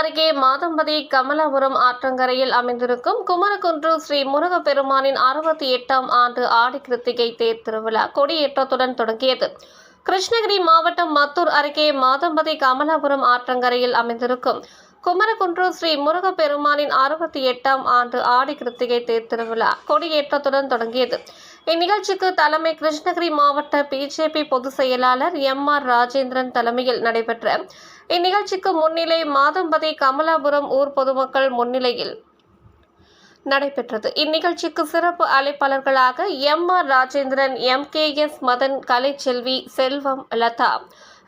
அருகே மாதம்பதி கமலாபுரம் ஆற்றங்கரையில் அமைந்திருக்கும் குமரகுன்று ஸ்ரீ முருகப்பெருமானின் அறுபத்தி எட்டாம் ஆண்டு ஆடி கிருத்திகை தேர் திருவிழா கொடியேற்றத்துடன் தொடங்கியது. கிருஷ்ணகிரி மாவட்டம் மத்தூர் அருகே மாதம்பதி கமலாபுரம் ஆற்றங்கரையில் அமைந்திருக்கும் குமரகுன்று ஸ்ரீ முருகப்பெருமானின் அறுபத்தி எட்டாம் ஆண்டு ஆடி கிருத்திகை தேர் திருவிழா கொடியேற்றத்துடன் தொடங்கியது. இந்நிகழ்ச்சிக்கு தலைமை கிருஷ்ணகிரி மாவட்ட பிஜேபி பொதுச் செயலாளர் எம் ஆர் ராஜேந்திரன் தலைமையில் நடைபெற்ற இந்நிகழ்ச்சிக்கு முன்னிலை மாதம்பதி கமலாபுரம் ஊர் பொதுமக்கள் முன்னிலையில் நடைபெற்றது. இந்நிகழ்ச்சிக்கு சிறப்பு அழைப்பாளர்களாக M R Rajendran M K S Madhan Kalaiselvi Selvam Latha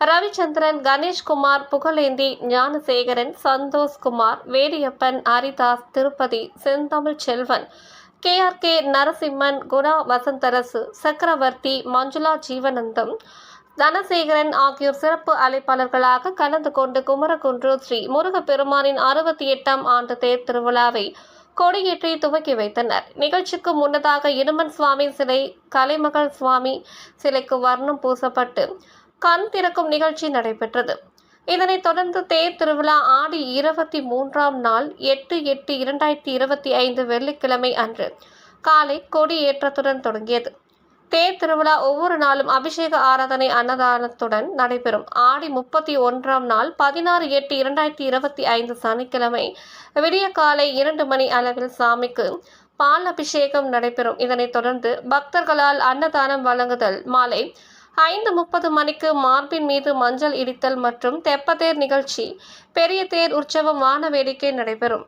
Ravichandran Ganeshkumar Pugazhendhi Gnanasekaran Santhoshkumar Vediyappan Haridas Tirupati Senthamizh Selvan KRK K Narasimhan Guna Vasantharasu Chakravarthi Manjula Jeevanandham Dhanasekaran ஆகியோர் சிறப்பு அழைப்பாளர்களாக கலந்து கொண்டு குமரகுன்று ஸ்ரீ முருகப்பெருமானின் அறுபத்தி எட்டாம் ஆண்டு தேர் திருவிழாவை கொடியேற்றி துவக்கி வைத்தனர். நிகழ்ச்சிக்கு முன்னதாக இருமன் சுவாமி சிலை கலைமகள் சுவாமி சிலைக்கு வர்ணம் பூசப்பட்டு கண் திறக்கும் நிகழ்ச்சி நடைபெற்றது. இதனைத் தொடர்ந்து தேர் திருவிழா ஆடி இருபத்தி மூன்றாம் நாள் எட்டு எட்டு இரண்டாயிரத்தி இருபத்தி ஐந்து வெள்ளிக்கிழமை அன்று காலை கொடியேற்றத்துடன் தொடங்கியது. தேர் திருவிழா ஒவ்வொரு நாளும் அபிஷேக ஆராதனை அன்னதானத்துடன் நடைபெறும். ஆடி முப்பத்தி ஒன்றாம் நாள் பதினாறு எட்டு இரண்டாயிரத்தி இருபத்தி ஐந்து சனிக்கிழமை விடிய காலை இரண்டு மணி அளவில் சாமிக்கு பால் அபிஷேகம் நடைபெறும். இதனைத் தொடர்ந்து பக்தர்களால் அன்னதானம் வழங்குதல் மாலை ஐந்து முப்பது மணிக்கு மார்பின் மீது மஞ்சள் இடித்தல் மற்றும் தெப்பத்தேர் நிகழ்ச்சி. பெரிய தேர் உற்சவம் வான வேடிக்கை நடைபெறும்.